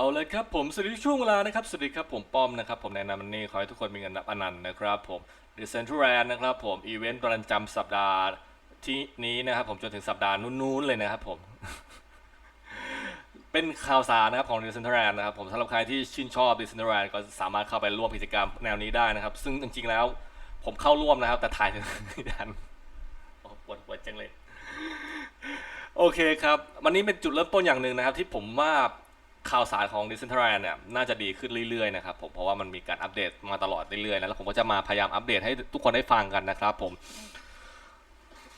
เอาเลยครับผมสวัสดีช่วงเวลานะครับสวัสดีครับผมป้อมนะครับผมแนะนำมันนี่ขอให้ทุกคนมีเงินนับอนันต์นะครับผม The Central นะครับผมอีเวนต์ประจำสัปดาห์ที่นี้นะครับผมจนถึงสัปดาห์นู้นๆเลยนะครับผม เป็นข่าวสารนะครับของ The Central นะครับผมสำหรับใครที่ชื่นชอบ The Central ก็สามารถเข้าไปร่วมกิจกรรมแนวนี้ได้นะครับ ซึ่งจริงๆแล้วผมเข้าร่วมนะครับ แต่ถ่ายถึงไม่ทันโอ้ปวดหัวจังเลย โอเคครับ วันนี้เป็นจุดเริ่มต้นอย่างหนึ่งนะครับ ที่ผมว่า ข่าวสารของ d e c e n t r a l เนี่ยน่าจะดีขึ้นเรื่อยๆนะครับผมเพราะว่ามันมีการอัปเดตมาตลอดเรื่อยๆนะแล้วผมก็จะมาพยายามอัปเดตให้ทุกคนได้ฟังกันนะครับผม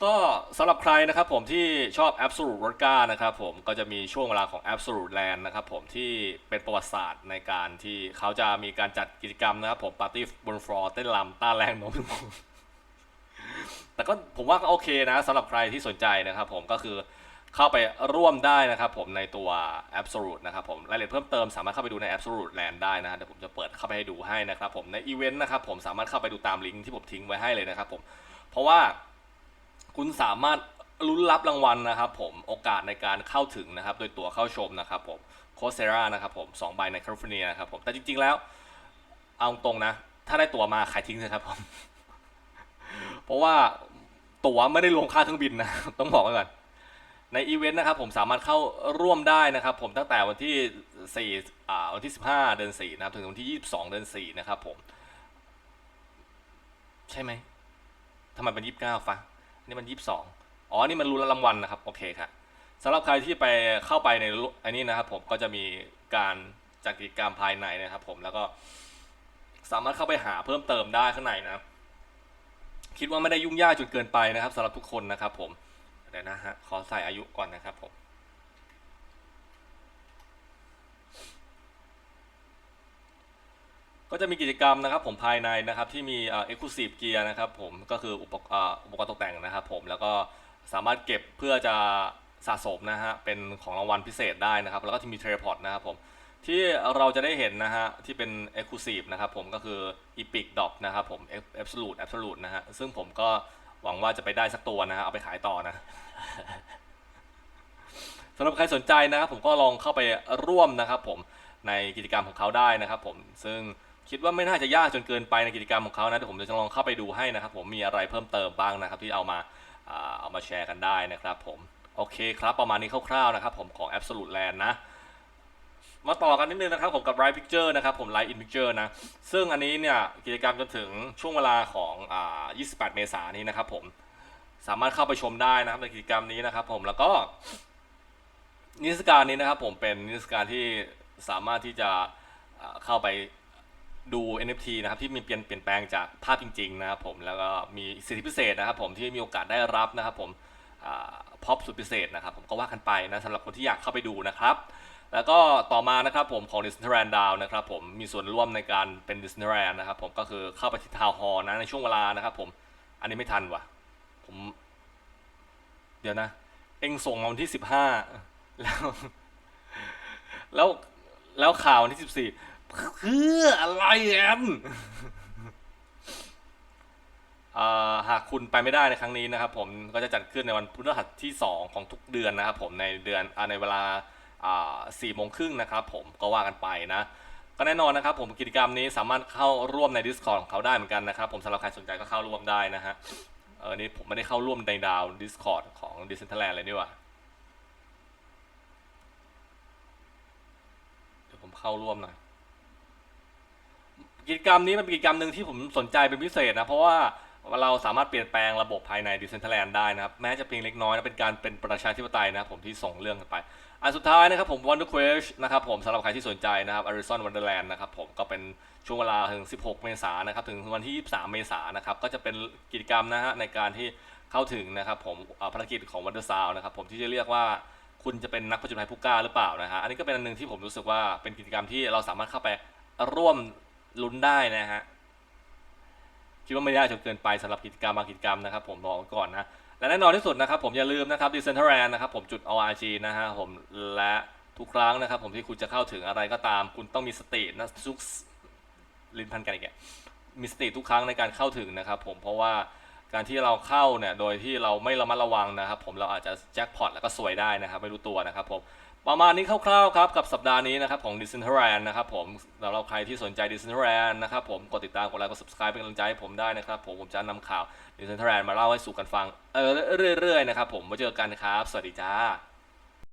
ก็สำหรับใครนะครับผมที่ชอบ Absolute Vodka นะครับผมก็จะมีช่วงเวลาของ Absolute Land นะครับผมที่เป็นประวัติศาสตร์ในการที่เขาจะมีการจัดกิจกรรมนะครับผมปาร์ตี้บนฟลอร์เต้นรำต้านแรงโน้มถ่วงแต่ก็ผมว่าก็โอเคนะสำหรับใครที่สนใจนะครับผมก็คือ เข้าไปร่วมได้นะครับผมในตัว Absolute นะครับผมรายละเอียดเพิ่มเติมสามารถเข้าไปดูใน Absolute Land ได้นะฮะเดี๋ยวผมจะเปิดเข้าไปให้ดูให้นะครับผมในอีเวนต์นะครับผมสามารถเข้าไปดูตามลิงก์ที่ผมทิ้งไว้ให้เลยนะครับผมเพราะว่าคุณสามารถลุ้นรับรางวัลนะครับผมโอกาสในการเข้าถึงนะครับ โดยตั๋วเข้าชมนะครับผมโคเซรานะครับผมสองใบในแคลิฟอร์เนียนะครับผมแต่จริง ๆ แล้ว เอาตรงนะ ถ้าได้ตั๋วมาขายทิ้งเลยครับผมเพราะว่าตั๋วไม่ได้รวมค่าเครื่องบินนะ ต้องบอกไว้ก่อน ในอีเวนต์นะครับผมสามารถเข้าร่วมได้นะครับผมตั้งแต่วันที่4อ่าวันที่ 15 เดือน4นะครับถึงวันที่ 22 เดือน4นะครับผม ใช่ไหมทำไมเป็น29ฟะนี่มัน 22 อ๋อนี่มันรู้รางวัลนะครับ โอเคครับสำหรับใครที่ไปเข้าไปในอันนี้นะครับ ผมก็จะมีการจัดกิจกรรมภายในนะครับ ผมแล้วก็สามารถเข้าไปหาเพิ่มเติมได้ข้างในนะ คิดว่าไม่ได้ยุ่งยากจนเกินไปนะครับสำหรับทุกคนนะครับผม เดี๋ยวนะฮะ ขอใส่อายุก่อนนะครับผม ก็จะมีกิจกรรมนะครับผมภายในนะครับที่มีเอ็กซ์คลูซีฟเกียร์นะครับผมก็คืออุปกรณ์อุปกรณ์ตกแต่งนะครับผมแล้วก็สามารถเก็บเพื่อจะสะสมนะฮะเป็นของรางวัลพิเศษได้นะครับ แล้วก็ที่มีเทเลพอร์ตนะครับผมที่เราจะได้เห็นนะฮะที่เป็น Exclusive นะครับผมก็คือ Epic Dot นะครับผม Absolute Absolute นะฮะซึ่งผมก็ หวังว่าจะไปได้สักตัวนะฮะเอาไปขายต่อนะสำหรับใครสนใจนะครับผมก็ลองเข้าไปร่วมนะครับ ผมในกิจกรรมของเขาได้นะครับ ผมซึ่งคิดว่าไม่น่าจะยากจนเกินไปในกิจกรรมของเขานะเดี๋ยวผมจะลองเข้าไปดูให้นะครับ ผมมีอะไรเพิ่มเติมบ้างนะครับ ที่เอามาอ่าเอามาแชร์กันได้นะครับ ผมโอเคครับ ประมาณนี้คร่าวๆนะครับ ผมของ Absolute Land นะ มาต่อกันนิดนึงนะครับผมกับ Live Picture นะครับผม Live in Picture นะ ซึ่งอันนี้เนี่ยกิจกรรมจนถึงช่วงเวลาของอ่า28 เมษายนนี้นะครับผมสามารถเข้าไปชมได้นะครับในกิจกรรมนี้นะครับผมแล้วก็นิทรรศการนี้นะครับผมเป็นนิทรรศการที่สามารถที่จะเข้าไปดู NFT นะครับที่มีเปลี่ยนเปลี่ยนแปลงจากภาพจริงๆนะครับผมแล้วก็มีสิทธิพิเศษนะครับผมที่มีโอกาสได้รับนะครับผมพอปสุดพิเศษนะครับผมก็ว่ากันไปนะสำหรับคนที่อยากเข้าไปดูนะครับ แล้วก็ต่อมานะครับผมของ Disneyland Down นะครับผมมีส่วนร่วมในการเป็น Disneyland นะครับผมก็คือเข้าไปที่ทาวน์ฮอล์นะในช่วงเวลานะครับผมอันนี้ไม่ทันว่ะผม เดี๋ยวนะ เอ็งส่งมาวันที่สิบห้าแล้ว แล้วแล้วข่าววันที่สิบสี่เพื่ออะไรแอมหากคุณไปไม่ได้ในครั้งนี้นะครับผมก็จะจัดขึ้นในวันพฤหัสที่ 2 ของทุกเดือนนะครับผมในเดือนอในเวลา สี่โมงครึ่งนะครับผมก็ว่ากันไปนะ ก็แน่นอนนะครับผมกิจกรรมนี้สามารถเข้าร่วมใน Discord ของเขาได้เหมือนกันนะครับ ผมสำหรับใครสนใจก็เข้าร่วมได้นะฮะเออนี่ผมไม่ได้เข้าร่วมในดาว Discord ของ Decentraland เลยนี่ว่าเดี๋ยวผมเข้าร่วมหน่อยกิจกรรมนี้มันเป็นกิจกรรมหนึ่งที่ผมสนใจเป็นพิเศษนะ เพราะว่าเราสามารถเปลี่ยนแปลงระบบภายใน Decentraland ได้นะครับ แม้จะเพียงเล็กน้อยนะเป็นการเป็นประชาธิปไตยนะผมที่ส่งเรื่องกันไป อันสุดท้ายนะครับผม Wonder Quest นะครับผมสำหรับใครที่สนใจนะครับ Arizona Wonderland นะครับผมก็เป็นช่วงเวลาถึง 16 เมษายนนะครับถึงวันที่ 23 เมษายนนะครับก็จะเป็นกิจกรรมนะฮะในการที่เข้าถึงนะครับผมภารกิจของ Wonder Sound นะครับผมที่จะเรียกว่าคุณจะเป็นนักผจญภัยผู้กล้าหรือเปล่านะฮะอันนี้ก็เป็นอันหนึงที่ผมรู้สึกว่าเป็นกิจกรรมที่เราสามารถเข้าไปร่วมลุ้นได้นะฮะคิดว่าไม่ได้จนเกินไปสำหรับกิจกรรมบางกิจกรรมนะครับ ผมบอกก่อนนะ และแน่นอนที่สุดนะครับผมอย่าลืมนะครับ Decentraland นะครับผมจุด org นะฮะผมและทุกครั้งนะครับผมที่คุณจะเข้าถึงอะไรก็ตาม คุณต้องมีสตินะทุกลิ้นพันกันอีกแกมีสติทุกครั้งในการเข้าถึงนะครับผมเพราะว่าการที่เราเข้าเนี่ยโดยที่เราไม่ระมัดระวังนะครับผมเราอาจจะแจ็คพอตแล้วก็สวยได้นะครับไม่รู้ตัวนะครับผม ประมาณนี้คร่าวๆครับกับสัปดาห์นี้นะครับของ d i s n e y l a n d นะครับผมสำหรับใครที่สนใจ d i s n e y l a n d นะครับผมกดติดตามกดไลค์กด subscribe เป็นกำลังใจให้ผมได้นะครับผมผมจะนำข่าว d i s n e y l a n d มาเล่าให้สู่กันฟังเออเรื่อยๆนะครับผมมาเจอกันครับ สวัสดีจ้า